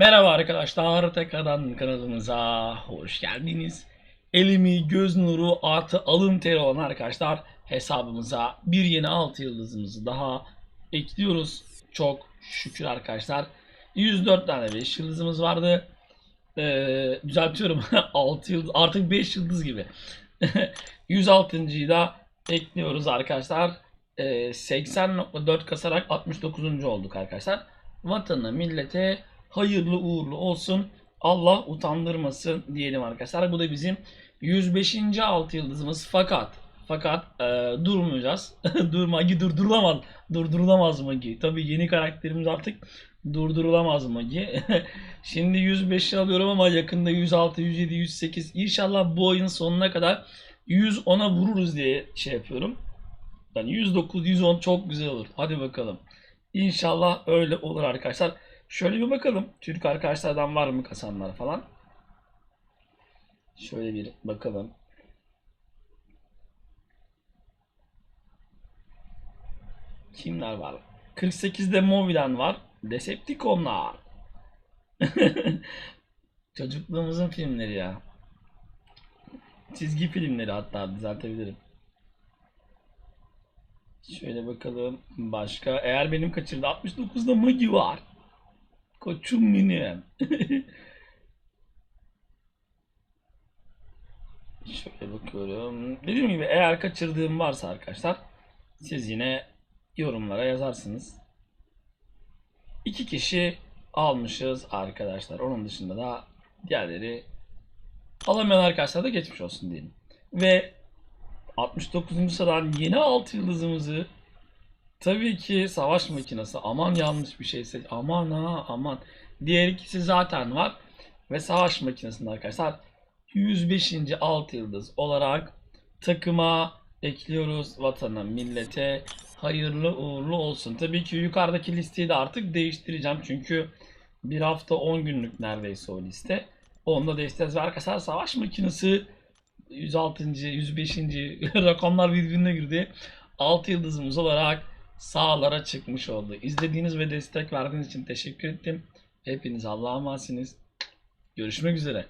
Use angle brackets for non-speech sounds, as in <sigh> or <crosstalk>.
Merhaba arkadaşlar, tekrardan kanalımıza hoş geldiniz. Elimi göz nuru artı alın teri olan arkadaşlar hesabımıza bir yeni 6 yıldızımızı daha ekliyoruz. Çok şükür arkadaşlar. 104 tane 5 yıldızımız vardı. Ee, düzeltiyorum <laughs> 6 yıldız artık 5 yıldız gibi. <laughs> 106.yı da ekliyoruz arkadaşlar. Ee, 80.4 kasarak 69. olduk arkadaşlar. Vatanı millete hayırlı uğurlu olsun. Allah utandırmasın diyelim arkadaşlar. Bu da bizim 105. altı yıldızımız fakat fakat e, durmayacağız. <laughs> Durmagi durdurulamaz. Durdurulamaz Magi. Tabii yeni karakterimiz artık durdurulamaz Magi. <laughs> Şimdi 105 alıyorum ama yakında 106, 107, 108 İnşallah bu oyun sonuna kadar 110'a vururuz diye şey yapıyorum. Yani 109, 110 çok güzel olur. Hadi bakalım. İnşallah öyle olur arkadaşlar. Şöyle bir bakalım. Türk arkadaşlardan var mı kasanlar falan. Şöyle bir bakalım. Kimler var? 48'de Movilen var. Decepticonlar. <laughs> Çocukluğumuzun filmleri ya. Çizgi filmleri hatta düzeltebilirim. Şöyle bakalım başka. Eğer benim kaçırdı 69'da Magi var. Koçum benim. <laughs> Şöyle bakıyorum. Dediğim gibi eğer kaçırdığım varsa arkadaşlar siz yine yorumlara yazarsınız. İki kişi almışız arkadaşlar. Onun dışında da diğerleri alamayan arkadaşlar da geçmiş olsun diyelim. Ve 69. sıradan yeni 6 yıldızımızı tabii ki savaş makinesi aman yanlış bir şeyse aman ha aman diğer ikisi zaten var ve savaş makinesinde arkadaşlar 105. 6 yıldız olarak takıma ekliyoruz vatana millete hayırlı uğurlu olsun. Tabii ki yukarıdaki listeyi de artık değiştireceğim çünkü bir hafta 10 günlük neredeyse o liste. Onu da değiştireceğiz ve arkadaşlar savaş makinesi 106. 105. <laughs> rakamlar birbirine girdi. 6 yıldızımız olarak sağlara çıkmış oldu. İzlediğiniz ve destek verdiğiniz için teşekkür ettim. Hepiniz Allah'a emanetsiniz. Görüşmek üzere.